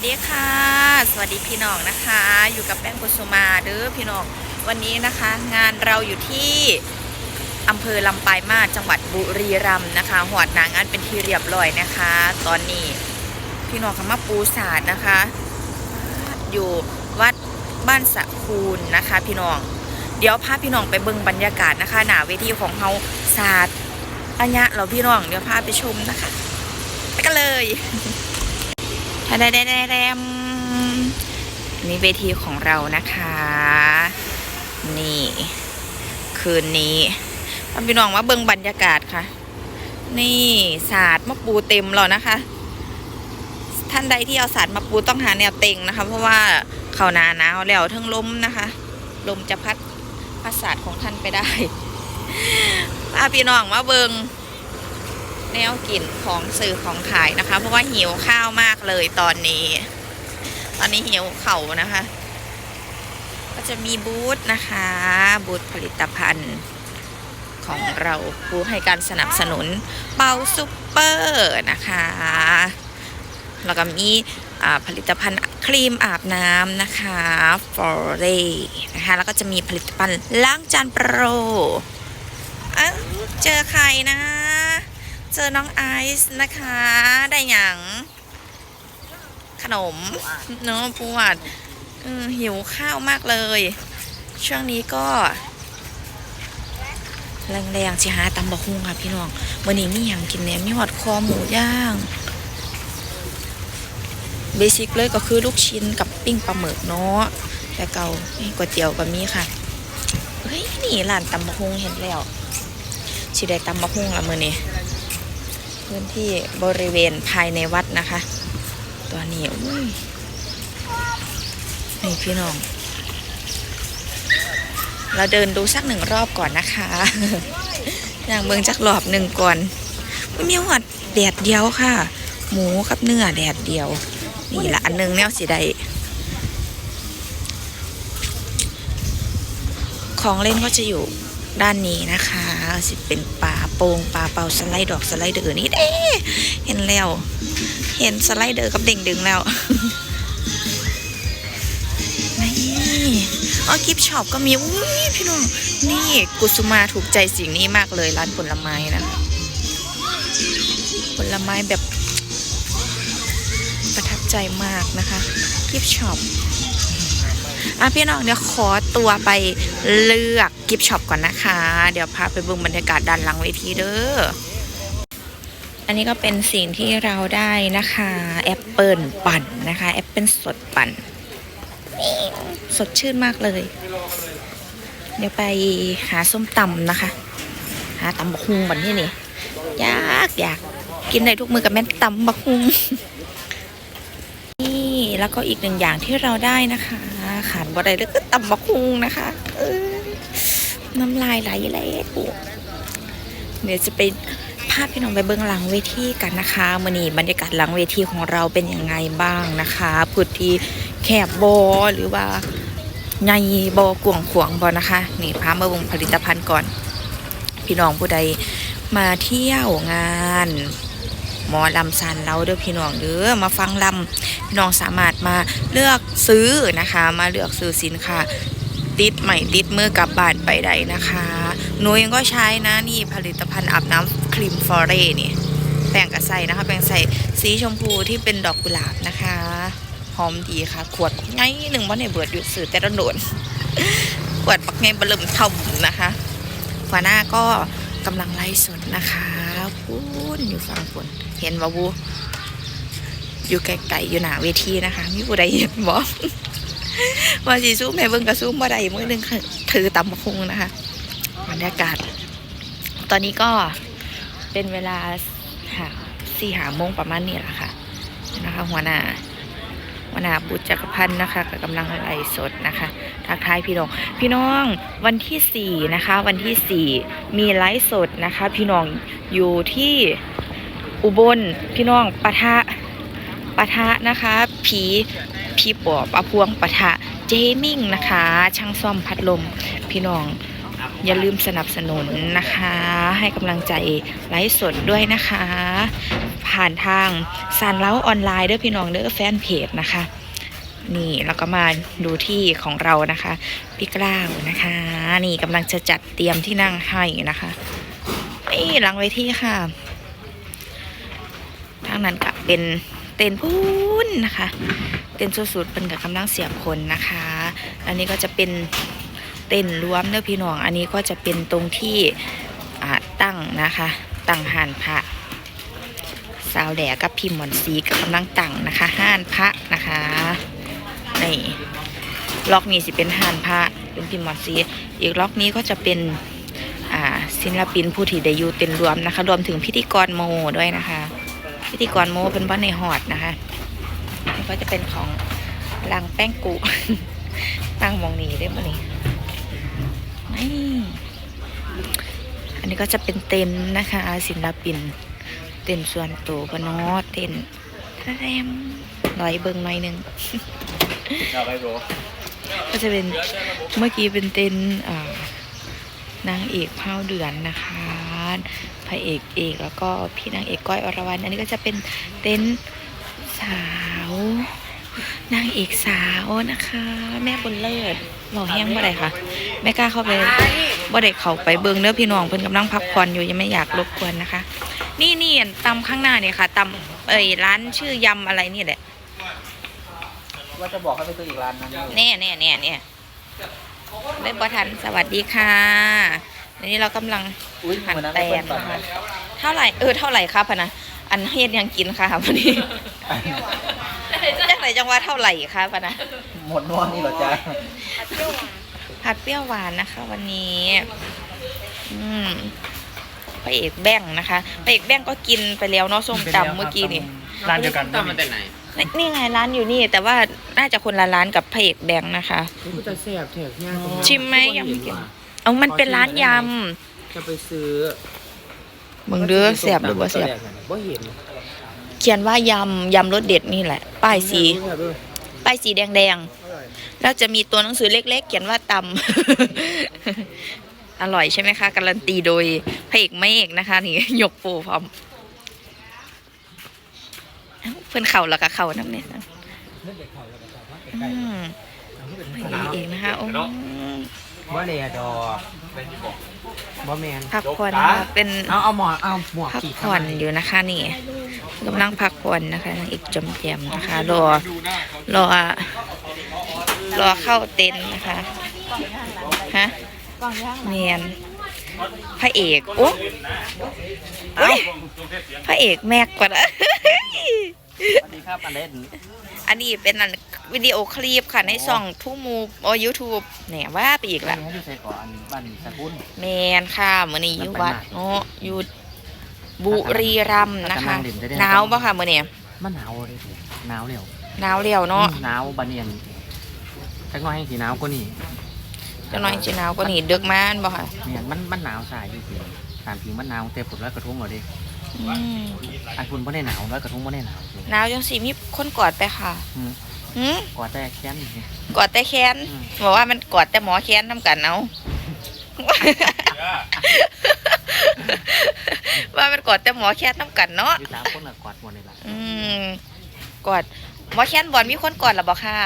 สดีค่ะ สวัสดีพี่น้องนะคะ อยู่กับแป้งกุสุมาเด้อพี่น้องวันนี้นะคะ งานเราอยู่ที่อำเภอลำปายมาจังหวัดบุรีรัมย์นะคะหอดหนางานเป็นที่เรียบร้อยนะคะ ตอนนี้พี่น้องคำว่าปูศาสตร์นะคะ อยู่วัดบ้านสะคูนนะคะ พี่น้องเดี๋ยวพาพี่น้องไปเบิ่งบรรยากาศนะคะ หนาเวทีของเฮาศาสตร์อัญญะเราพี่น้องเดี๋ยวพาไปชมนะคะไปกันเลย แดแดแดแดมนี่เวทีของเรานะคะ นี่ คืนนี้พาพี่น้องมาเบิงบรรยากาศค่ะ นี่ศาสตร์มะปูเต็มแล้วนะคะ ท่านใดที่เอาศาสตร์มาปูต้องหาแนวเต็งนะคะ เพราะว่าเขานาหนาวแล้วทั้งลมนะคะ ลมจะพัดพัดศาสตร์ของท่านไปได้พาพี่น้องมาเบิง แนวกลิ่นของสื่อของขายนะคะ เพราะว่าหิวข้าวมากเลยตอนนี้ ตอนนี้หิวเข่านะคะ ก็จะมีบูธนะคะ บูธผลิตภัณฑ์ของเราผู้ให้การสนับสนุนเปาซุปเปอร์นะคะ แล้วก็มีผลิตภัณฑ์ครีมอาบน้ำนะคะฟอร์เรนะคะแล้วก็จะมีผลิตภัณฑ์ล้างจานโปรเจอใครนะ เจอน้องไอซ์นะคะ ได้หยังขนมเนาะปวดเออหิวข้าวมากเลย ช่วงนี้ก็แรงๆสิหาตำบะฮุงค่ะพี่น้องวันนี้มีอย่างกินเนี่ยมีหอดคอหมูย่างเบสิกเลยก็คือลูกชิ้นกับปิ้งปลาหมึกเนาะแต่เก่านี่ก๋วยเตี๋ยวก็มีค่ะเฮ้ยนี่ร้านตำบะฮุงเห็นแล้วสิได้ตำบะฮุงละมือนี้ พื้นที่บริเวณภายในวัดนะคะ ตัวนี้อุ้ยนี่พี่น้อง เราเดินดูสักหนึ่งรอบก่อนนะคะ อย่างเมืองจักรอบหนึ่งก่อนไม่มีหอดแดดเดียวค่ะ หมูกับเนื้อแดดเดียว นี่ละอันหนึงแนวสีใดของเล่นก็จะอยู่ด้านนี้นะคะ สิเป็นปลา โป่งปลาเป่าสไลด์ดอกสไลเดอร์นี่เด้เห็นแล้ว เห็นสไลด์เดอร์กับเด้งดึงแล้วนี่อ๋อกิฟช็อปก็มีอุ้ยพี่น้องนี่กุสุมาถูกใจสิ่งนี้มากเลยร้านผลไม้นะผลไม้แบบประทับใจมากนะคะกิฟช็อป อะพี่น้องเดี๋ยวขอตัวไปเลือกกิฟช็อปก่อนนะคะ เดี๋ยวพาไปบิ่งบรรยากาศด้านหลังเวทีเด้ออันนี้ก็เป็นสิ่งที่เราได้นะคะแอปเปิลปั่นนะคะแอปเปิลสดปั่นสดชื่นมากเลย เดี๋ยวไปหาส้มตำนะคะ หาตำบักฮุงบันที่นี่อยากอยากกินได้ทุกมือกับแม่ตำบักฮุงนี่แล้วก็อีกหนึ่งอย่างที่เราได้นะคะ ขาดบ่ได้เลยก็ตำบักฮุงนะคะ เออน้ำลายไหลเลยกูเดี๋ยวจะไปพาพี่น้องไปเบื้องหลังเวทีกันนะคะมื่อนี้บรรยากาศหลังเวทีของเราเป็นยังไงบ้างนะคะพื้นที่แคบบอหรือว่าใหญ่บอกวงขวงบอนะคะ นี่พามาเบิ่งผลิตภัณฑ์ก่อน พี่น้องผู้ใดมาเที่ยวงาน หมอลำซันเราเด้อพี่น้องเด้อมาฟังลำพี่น้องสามารถมาเลือกซื้อนะคะ มาเลือกซื้อสินค้าติดใหม่ติดมือกลับบ้านไปได้นะคะหนูเองก็ใช้นะนี่ผลิตภัณฑ์อาบน้ำครีมฟอเรนี่แปรงกระใสนะคะ แปรงใส่สีชมพูที่เป็นดอกกุหลาบนะคะหอมดีค่ะ ขวดไงหนึ่งวันเนี่ยเบิดอยู่สื่อแต่ละโดนขวดปักไงบลืมเท่านะคะหัวหน้าก็กำลังไล่สดนะคะ พูนอยู่ฝั่งฝนเห็นว่าวูอยู่ไกลๆอยู่หน้าเวทีนะคะมีผู้ใดเห็นบ่ว่าสีซูมแม่เบิ่งกระซูมบ่ได้มือหนึงค่ะถือตำบักคุงนะคะบรรยากาศ ตอนนี้ก็เป็นเวลาสี่หาโมงประมาณนี้แหละค่ะนะคะหัวหน้า วนาบุตรจักรพันธ์นะคะก็กำลังไลฟ์สดนะคะ ทักทายพี่น้อง พี่น้องวันที่สี่นะคะ วันที่สี่มีไลฟ์สดนะคะ พี่น้องอยู่ที่อุบลพี่น้องปะทะปะทะนะคะ ผีผีปอบอพวงปะทะเจมิ่งนะคะ ช่างซ่อมพัดลม พี่น้องอย่าลืมสนับสนุนนะคะ ให้กำลังใจไลฟ์สดด้วยนะคะ ผ่านทางสารเล้าออนไลน์เด้อพี่น้องเด้อแฟนเพจนะคะ นี่แล้วก็มาดูที่ของเรานะคะพี่กล้าวนะคะ นี่กำลังจะจัดเตรียมที่นั่งให้นะคะนี่หลังเวทีค่ะทางนั้นก็เป็นเต็นท์พูนนะคะ เต็นสุดๆเป็นกับกำลังเสียบคนนะคะ อันนี้ก็จะเป็นเต็นรวมเด้อพี่น้อง อันนี้ก็จะเป็นตรงที่ตั้งนะคะ ตั้งหานพระาวแดกับพิมพ์หมอนซีกับกำลังตั้งนะคะ ห้านพระนะคะนี่ล็อกนี้สิเป็นห้านพระเป็นพิมพ์หมอนซีอีกล็อกนี้ก็จะเป็นศิลปินผู้ที่ได้อยู่เต็นรวมนะคะ รวมถึงพิธีกรโมด้วยนะคะ พิธีกรโมเป็นบ้านในหอดนะคะนี่ก็จะเป็นของลังแป้งกุตั้งมองนี้ได้มานี่นี่อันนี้ก็จะเป็นเต็นนะคะศิลปิน เต้นส่วนตัวปะเนาะเต้นแรมลอยเบิงหน่อยหนึงเอาไปโบก็จะเป็นเมื่อกี้เป็นเต้นอ่านางเอกเผาเดือนนะคะพระเอกเอกแล้วก็พี่นางเอกก้อยอรวรรณอันนี้ก็จะเป็นเต้นสาวนางเอกสาวนะคะ แม่บนเลิศหล่อแห้งบ่ได้ค่ะไม่กล้าเข้าไปบ่ได้เข้าไปเบิงเนื้อพี่น้องเพิ่นกำลังพักผ่อนอยู่ยังไม่อยากรบกวนนะคะ นี่นี่อันตำข้างหน้าเนี่ยค่ะตำเอ้ยร้านชื่อยำอะไรนี่แหละว่าจะบอกให้ไปซื้ออีกร้านนั้นแน่แน่แน่เนี่ยได้บอทันสวัสดีค่ะอันนี้เรากำลังอุ้ยหั่นเหมือนนั้นแตไม่เปิ้งลนะคะนะเท่าไหร่เออเท่าไหร่ครับพะนะอันเฮ็ดยังกินค่ะพอดีจากไหนจังหวัดเท่าไหร่คะพะนะหมดนวดนี่เหรอจ๊ะผัดเปรี้ยวหวานนะคะ วันนี้ อืม พระเอกแบงค์นะคะพระเอกแบงค์ก็กินไปแล้วเนาะส้มตำเมื่อกี้นี่ร้านเดียวกันตำมาแต่ไหนนี่นี่ไงร้านอยู่นี่ แต่ว่าน่าจะคนละร้านกับพระเอกแบงค์นะคะนี่กูจะแซ่บแถกย่างตรงนั้นชิมไหมยังไม่กินเอามันเป็นร้านยจะไปซื้อำมึงเด้อแสบหรือบ่แสบบ่เห็นเขียนว่ายำยำรสเด็ดนี่แหละ ป้ายสีป้ายสีแดงๆแล้วจะมีตัวหนังสือเล็ก ๆ เขียนว่าตำ อร่อยใช่ไหมคะ การันตีโดยพระเอกเมฆนะคะ นี่ยกโปรพร้อมเอ้าเพื่อนเข่าแล้วก็เข่าน้ำเนี่ยนะอืมพระเอกเองนะคะโอ้บ่เลยดอกบ่แมนพักผ่อนนะคะเป็นเอาเอาหมอนเอาหมวกพักขีดผ่อนอยู่นะคะนี่กำลังพักผ่อนนะคะนางเอกจอมแจมนะคะ รอรอรอเข้าเต็นท์นะคะฮะ เนียนพระเอกโอ้อุ๊ยพระเอกแม็กกว่านะสวัสดีครับอันเล่นอันนี้เป็นอันวิดีโอคลิปค่ะในช่องทูมูโอยูทูบเนี่ยว่าไปอีกละให้ดูใส่ก่อนบ้านสกุลแมนค่ะมื้อนี้อยู่วัดเนาะอยู่บุรีรัมย์นะคะหนาวปะค่ะมื้อนี้มันหนาวเลยหนาวเร็วหนาวเร็วเนาะหนาวบานเนียนจักหน้อยให้สีหนาวกว่านี่ จะน้อยจะหนาวกว่านี้เดึกมาอันบ่ค่ะเนี่ยมันมันหนาวสายจริงๆตามจริงมันหนาวแต่ผลแล้วกระทงเหรอดิอืมอันคุณไม่ได้หนาวแล้วกระทงไม่ได้หนาวจริงหนาวจังสิมีคนกอดไปค่ะอืมหืมกว่าแต่แค้นนี่กอดแต่แค้นอืมบอกว่ามันกอดแต่หมอแค้นน้ำกันเอาว่ามันกอดแต่หมอแค้นน้ำกันเนาะอยู่สามคนน่ะกอดหมดเลยล่ะอืมกอดหมอแค้นบอลมีคนกอดหรือบ่ค่ะ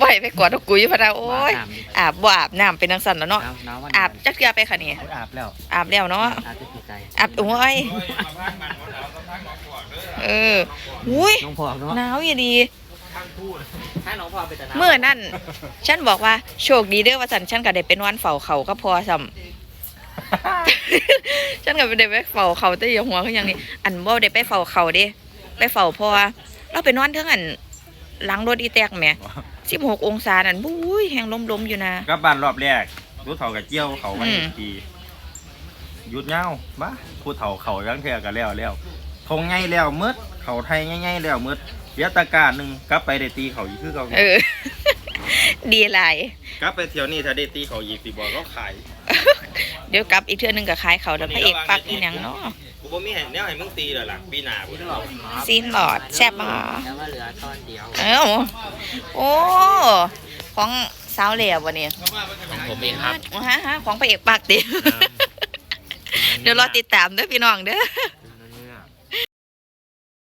บ่ให้ไปกอดเอากุยพะนะโอ้ยน้ำดิอาบบ่อาบน้ำเป็นนังสันแล้วเนาะหนาวหนาววันอาบจักเทือไปค่ะนี่โอ้ยอาบแล้ว อาบแล้วเนาะ อาบจะติดใจอาบโอ้ย เอออุ้ยน้องพ่อเนาะหนาวอยู่ดีถ้าน้องพ่อไปแต่หนาวเมื่อนั่น ฉันบอกว่าโชคดีเด้อว่าสันฉันก็ได้เป็นวันเฝ้าเขาก็พอซ้ำฉันก็ไปได้ไปเฝ้าเขาแต่อย่าหัวเขาอย่างนี้ อันบ่ได้ไปเฝ้าเขาเด้ไปเฝ้าเพอเราไปนอนเทั้งอันหลังรถอีแตกแหม สิบหกองศานั่นบุ้ยแหงลมๆอยู่นะ กลับบ้านรอบแรกรู้เฒ่ากับเจียวเขาวันอืม ทีหยุดเงาบ้าผู้เฒ่าเขายังเท่ากันแล้วแล้วทงไงแล้วหมืดเขาไทยง่ายๆแล้วหมืดเสียตะการหนึ่งกลับไปได้ตีเขาอีกคือเขาเออ ดีหลาย กลับไปเที่ยวนี้ถ้าได้ตีเขาอีกสิบอกก็ขายเดี๋ยวกลับอีกเทื่อนึงกับขายเขาแล้วพระเอกปักอีหยังเนาะกูบ่มีให้แนวให้มึงตีเลยล่ะปีหน้าพุ่นเนาะซีนหลอดแซ่บมาแล้วว่าเหลือตอนเดียวเอ้าโอ้ของสาวเหลี่ยวันนี้ผมเองครับฮะฮะของพระเอกปากดิเดี๋ยวรอติดตามเด้อพี่น้องเด้อ